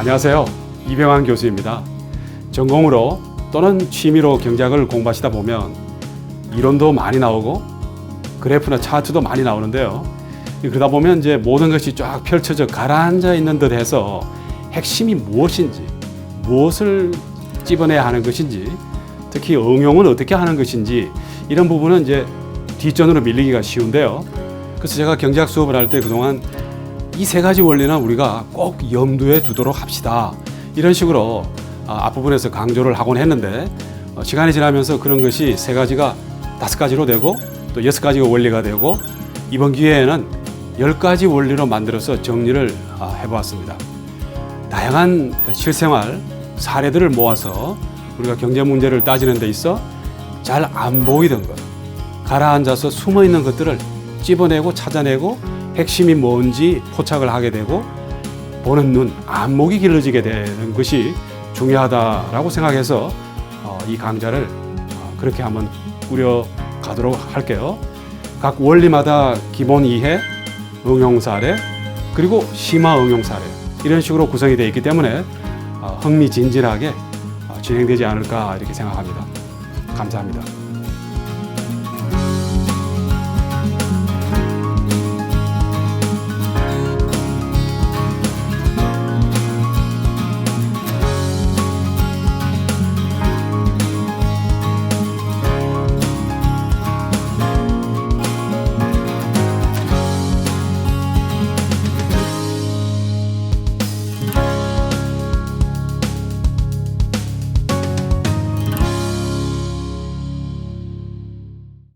안녕하세요. 이병환 교수입니다. 전공으로 또는 취미로 경제학을 공부하시다 보면 이론도 많이 나오고 그래프나 차트도 많이 나오는데요. 그러다 보면 이제 모든 것이 쫙 펼쳐져 가라앉아 있는 듯 해서 핵심이 무엇인지, 무엇을 찝어내야 하는 것인지, 특히 응용은 어떻게 하는 것인지 이런 부분은 이제 뒷전으로 밀리기가 쉬운데요. 그래서 제가 경제학 수업을 할 때 그동안 이 세 가지 원리는 우리가 꼭 염두에 두도록 합시다. 이런 식으로 아, 앞부분에서 강조를 하곤 했는데 어, 시간이 지나면서 그런 것이 세 가지가 다섯 가지로 되고 또 여섯 가지가 원리가 되고 이번 기회에는 열 가지 원리로 만들어서 정리를 아, 해보았습니다. 다양한 실생활 사례들을 모아서 우리가 경제 문제를 따지는 데 있어 잘 안 보이던 것, 가라앉아서 숨어 있는 것들을 찝어내고 찾아내고 핵심이 뭔지 포착을 하게 되고 보는 눈, 안목이 길러지게 되는 것이 중요하다라고 생각해서 어, 이 강좌를 어, 그렇게 한번 꾸려 가도록 할게요. 각 원리마다 기본 이해, 응용 사례, 그리고 심화 응용 사례 이런 식으로 구성이 되어 있기 때문에 어, 흥미진진하게 어, 진행되지 않을까 이렇게 생각합니다. 감사합니다.